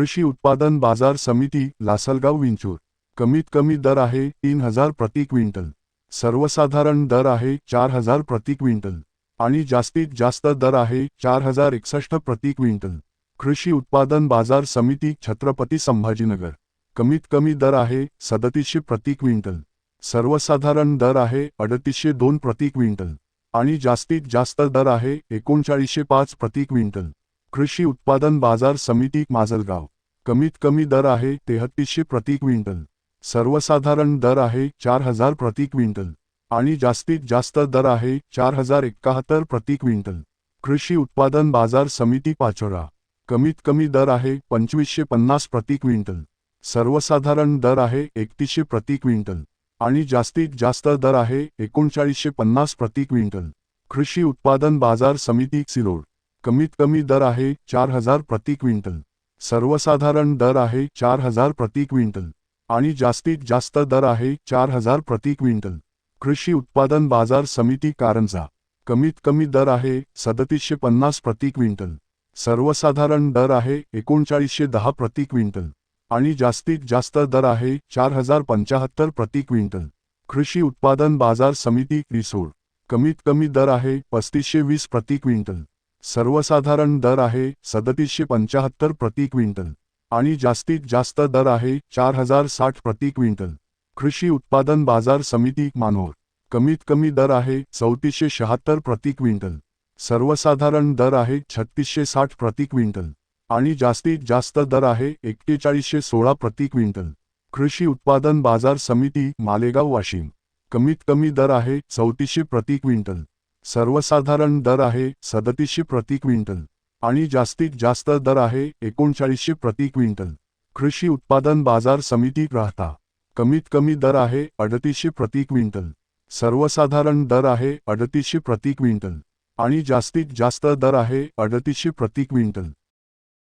कृषी उत्पादन बाजार समिती लासलगाव विंचूर. कमीत कमी दर आहे तीन हजार प्रति क्विंटल. सर्वसाधारण दर आहे चार हजार प्रति क्विंटल. आणि जास्तीत जास्त दर आहे चार हजार एकसष्ट प्रति क्विंटल. कृषी उत्पादन बाजार समिती छत्रपती संभाजीनगर. कमीत कमी दर आहे सदतीसशे प्रति क्विंटल. सर्वसाधारण दर आहे अडतीसशे दोन प्रति क्विंटल. आणि जास्तीत जास्त दर आहे एकोणचाळीसशे पाच प्रति क्विंटल. कृषी उत्पादन बाजार समिती माजलगाव. कमीत कमी दर आहे तेहतीसशे प्रति क्विंटल. सर्वसाधारण दर आहे चार हजार प्रति क्विंटल. आणि जास्तीत जास्त दर आहे चार हजार एकाहत्तर प्रति क्विंटल. कृषी उत्पादन बाजार समिती पाचोरा. कमीत कमी दर आहे पंचवीसशे पन्नास प्रति क्विंटल. सर्वसाधारण दर आहे एकतीसशे प्रति क्विंटल. आणि जास्तीत जास्त दर आहे एकोणचाळीसशे पन्नास प्रति क्विंटल. कृषी उत्पादन बाजार समिती सिलोड कमीत कमी दर आहे चार हजार प्रति क्विंटल. सर्वसाधारण दर आहे चार हजार प्रति क्विंटल. आणि जास्तीत जास्त दर आहे चार हजार प्रति क्विंटल. कृषी उत्पादन बाजार समिती कारंजा. कमीत कमी दर आहे सदतीसशे पन्नास प्रति क्विंटल. सर्वसाधारण दर आहे एकोणचाळीसशे दहा प्रति क्विंटल. आणि जास्तीत जास्त दर आहे चार हजार पंचाहत्तर प्रति क्विंटल. कृषी उत्पादन बाजार समिती रिसोड. कमीत कमी दर आहे पस्तीसशे वीस प्रति क्विंटल. सर्वसाधारण दर आहे सदतीसशे पंचाहत्तर प्रति क्विंटल आणि जास्तीत जास्त दर आहे चार हजार साठ प्रति क्विंटल. कृषी उत्पादन बाजार समिती मानोर. कमीत कमी दर आहे चौतीसशे शहात्तर प्रति क्विंटल. सर्वसाधारण दर आहे छत्तीसशे साठ प्रति क्विंटल आणि जास्तीत जास्त दर आहे एक्केचाळीसशे सोळा प्रति क्विंटल. कृषी उत्पादन बाजार समिती मालेगाव वाशिम. कमीत कमी दर आहे चौतीसशे प्रति क्विंटल. सर्वसाधारण दर आहे सदतीसशे प्रति क्विंटल आणि जास्तीत जास्त दर आहे एकोणचाळीसशे प्रति क्विंटल. कृषी उत्पादन बाजार समिती राहता. कमीत कमी दर आहे अडतीसशे प्रति क्विंटल. सर्वसाधारण दर आहे अडतीसशे प्रति क्विंटल आणि जास्तीत जास्त दर आहे अडतीसशे प्रति क्विंटल.